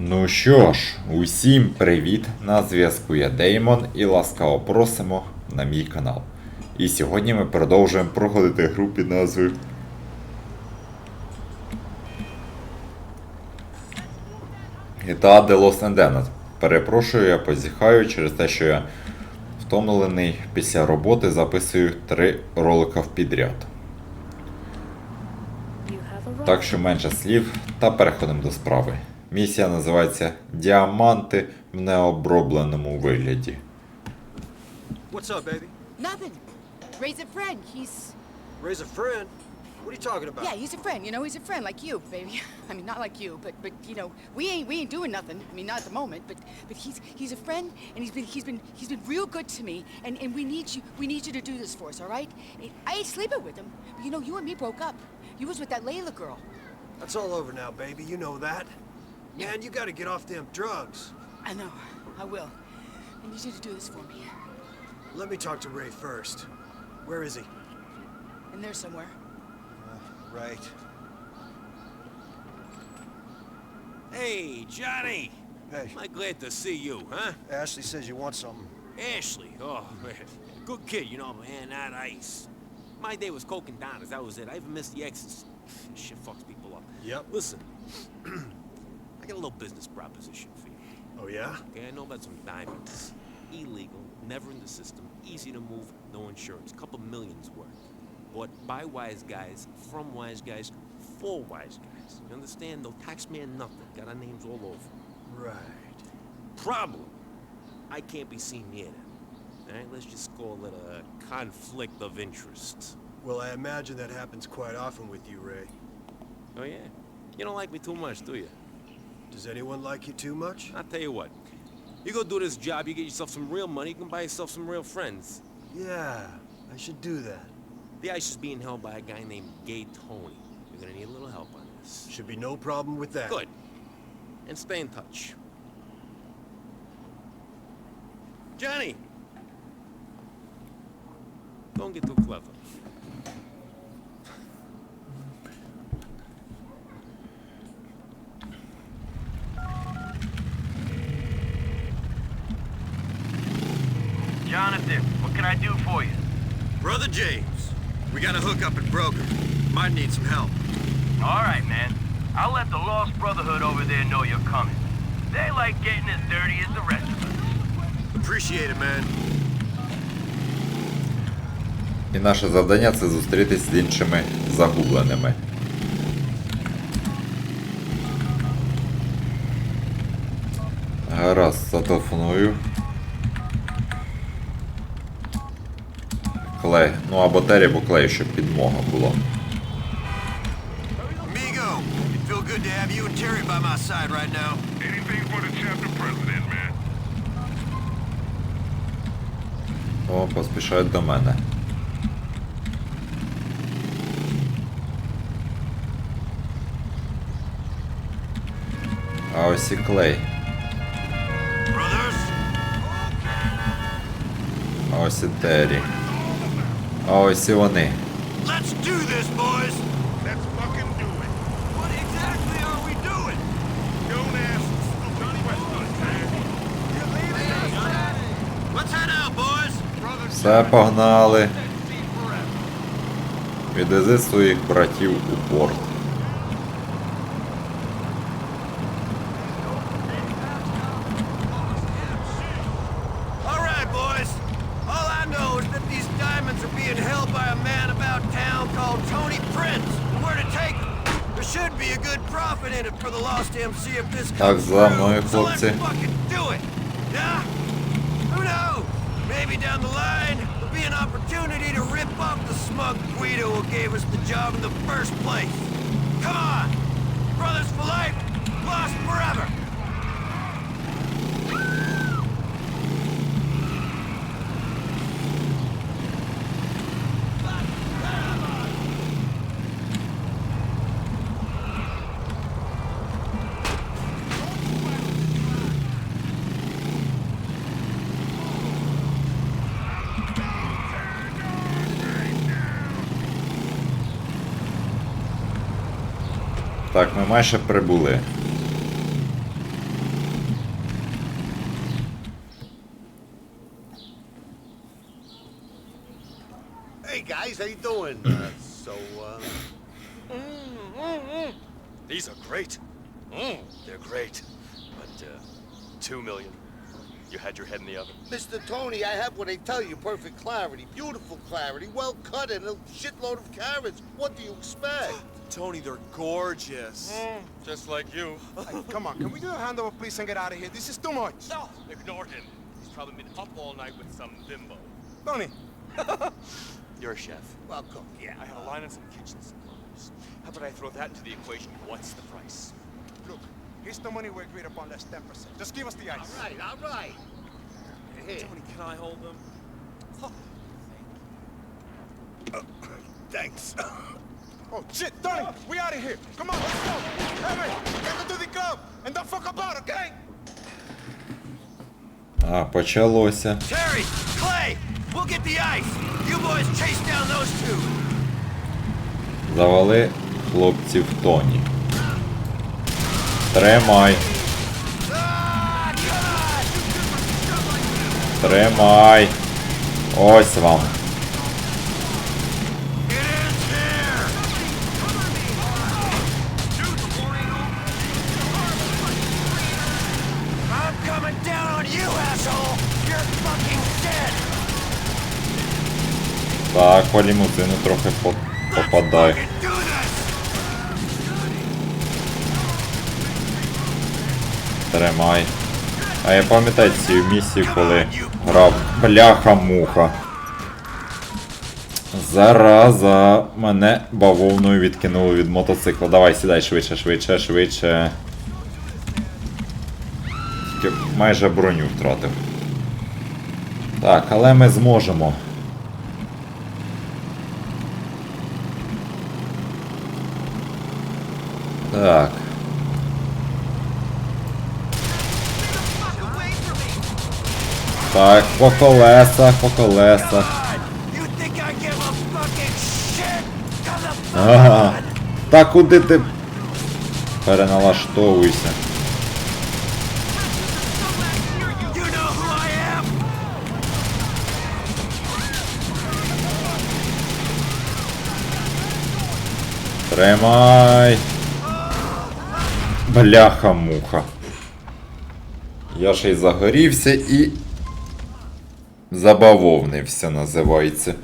Ну що ж, усім привіт! На зв'язку я Деймон і ласкаво просимо на мій канал. І сьогодні ми продовжуємо проходити гру під назвою GTA The Lost Endemnes. Перепрошую, я позіхаю через те, що я втомлений після роботи записую три ролика в підряд. Так що менше слів та переходимо до справи. Місія називається Діаманти в необробленому вигляді. What's up, baby? Nothing. Ray's a friend. He's Raise a friend? What are you talking about? yeah, he's a friend. You know, he's a friend like you, baby. I mean, not like you, but but you know, we ain't we ain't doing nothing. I mean, not at the moment, but but he's he's a friend, and he's been he's been he's been real good to me, and and we need you we need you to do this for us, all right? I ain't sleeping with him, but you know, you and me broke up. You was with that Layla girl. That's all over now, baby. You know that. Man, you gotta get off them drugs. I know. I will. I need you to do this for me. Let me talk to Ray first. Where is he? In there somewhere. Uh, right. Hey, Johnny! Hey, Am I glad to see you, huh? Ashley says you want something. Ashley, oh, man. Good kid, you know, man, that ice. My day was coke and donuts, that was it. I even missed the ecstasy. Shit fucks people up. Yep. Listen, I got a little business proposition for you. Oh, yeah? Okay, I know about some diamonds. Illegal, never in the system, easy to move, no insurance, couple millions worth. Bought by wise guys, from wise guys, for wise guys. You understand? No taxman, nothing. Got our names all over. Right. Problem. I can't be seen near them. Alright, let's just call it a conflict of interest. Well, I imagine that happens quite often with you, Ray. Oh yeah? You don't like me too much, do you? Does anyone like you too much? I'll tell you what. You go do this job, you get yourself some real money, you can buy yourself some real friends. Yeah, I should do that. The ice is being held by a guy named Gay Tony. You're gonna need a little help on this. Should be no problem with that. Good. And stay in touch. Johnny! Don't get too clever. We got a hookup at Broker. Might need some help. All right, man. I'll let the Lost Brotherhood over there know you're coming. They like getting as dirty as the rest of us. Appreciate it, man. І наше завдання це зустрітись з іншими загубленими. Гаразд, зателефоную. Клей. Ну або Террі, або клей, щоб підмога була. О, поспішають до мене. А ось і клей. А ось і Террі. А ось і вони. Let's do this, boys! Let's fucking do it. What exactly are we doing? Don't ask stupid questions, man. Let's head out, boys! Все погнали. Відвези своїх братів у порт. should be a good profit in it for the lost MC if this comes through. So let's fucking do it. Yeah? Who knows? Maybe down the line, there'll be an opportunity to rip off the smug Guido who gave us the job in the first place. Come on! Brothers for life, lost forever! Так, ми майже прибули. Hey guys, how you doing? Uh, so, uh... Mm, mm, mm. These are great. Mm, they're great. But, uh, two million. You had your head in the oven. Mr. Tony, I have what they tell you. Perfect clarity. Beautiful clarity. Well cut and a shitload of carrots. What do you expect? Tony, they're gorgeous. Mm. Just like you. Hey, come on, can we do a handover, please, and get out of here? This is too much. No, ignore him. He's probably been up all night with some bimbo. Tony, You're a chef. Well, cook, yeah. I have a line on some kitchen supplies. How about I throw that into the equation? What's the price? look, here's the money we agreed upon, less 10%. Just give us the ice. All right, all right. Here. Tony, can I hold them? Thanks. Oh, shit, Tony, we out of here. Come on, let's go. Hey, man, get to the club, and don't fuck about, okay? А, почалося. Terry, Clay, we'll get the ice. You boys chase down those two. Завали хлопців Тоні. Тримай. Ah, Тримай. Ось вам. Так, по лімузину трохи по- попадай. Fucking do this. Тримай. А я пам'ятаю ці місії, коли грав бляха-муха. Зараза, мене бавовною відкинуло від мотоцикла. Давай, сідай швидше, швидше, швидше. Тільки майже броню втратив. Так, але ми зможемо. Так. Так, по колесах, по колесах. Ага. Та куди ти переналаштовуйся? Тримай. Бляха-муха. Я ще й загорівся і. Забавовнився називається.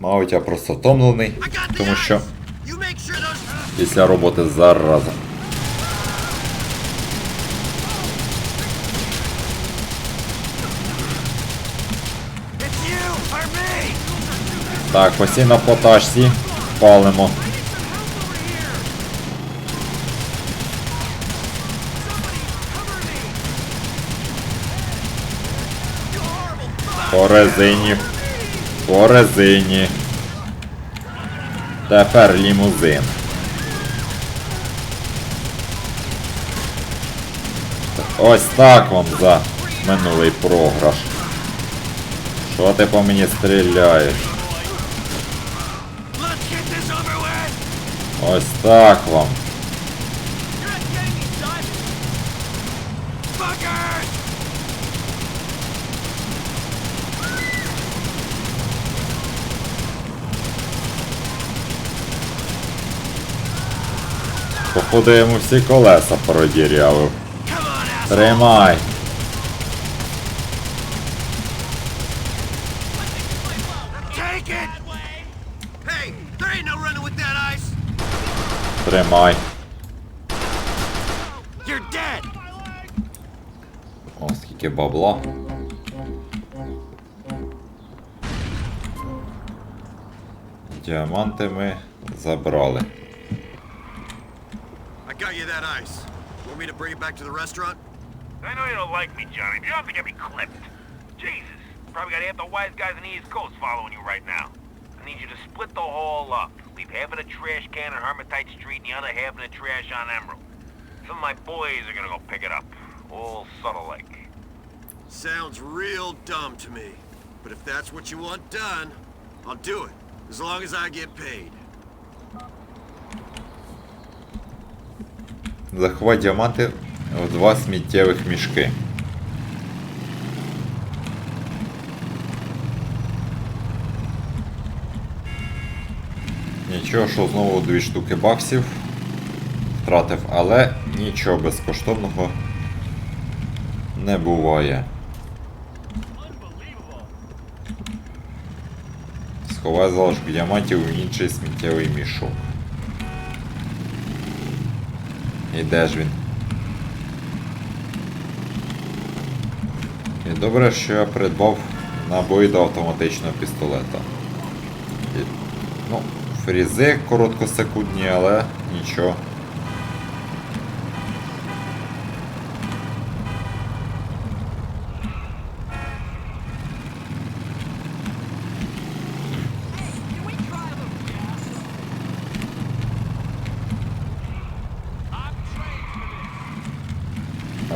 Мабуть, я просто втомлений, тому що після роботи зараза. Так, постійно по тачці палимо. По резині. По резині. Тепер лімузин. Ось так вам за минулий програш. Що ти по мені стріляєш? Let's get this over with. Ось так вам. Походу йому всі колеса asshole. Тримай. Тримай. You're dead. О, скільки бабла. Діаманти ми забрали. I got you that ice. Want me to bring it back to the restaurant? I know you don't like me, Johnny, but you don't have to get me clipped. Jesus, probably got half the wise guys on the East Coast following you right now. I need you to split the haul up. Leave half of the trash can on Hermitite Street and the other half in the trash on Emerald. Some of my boys are gonna go pick it up. All subtle like. Sounds real dumb to me. But if that's what you want done, I'll do it. As long as I get paid. Заховай діаманти в два сміттєвих мішки. Нічого, що знову дві штуки баксів втратив, але нічого безкоштовного не буває. Сховай залишок діамантів у інший сміттєвий мішок. І де ж він? І добре, що я придбав набої до автоматичного пістолета. І, ну, фрізи короткосекундні, але нічого.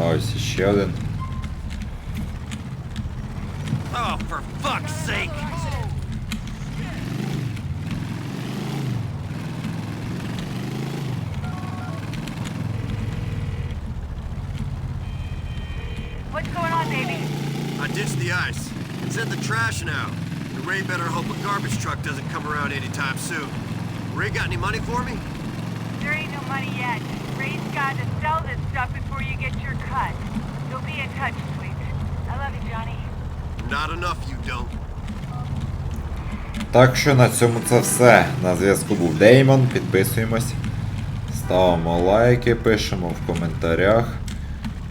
А ось іще один. on, baby? I ditched the ice. It's in the trash now. And Ray better hope a garbage truck doesn't come around anytime soon. Ray got any money for me? There ain't no money yet. Ray's got to sell this stuff before you get your cut. You'll be in touch, sweet. I love you, Johnny. Not enough, you don't. Так що на цьому це все. На зв'язку був Деймон. Підписуємось. Ставимо лайки, пишемо в коментарях.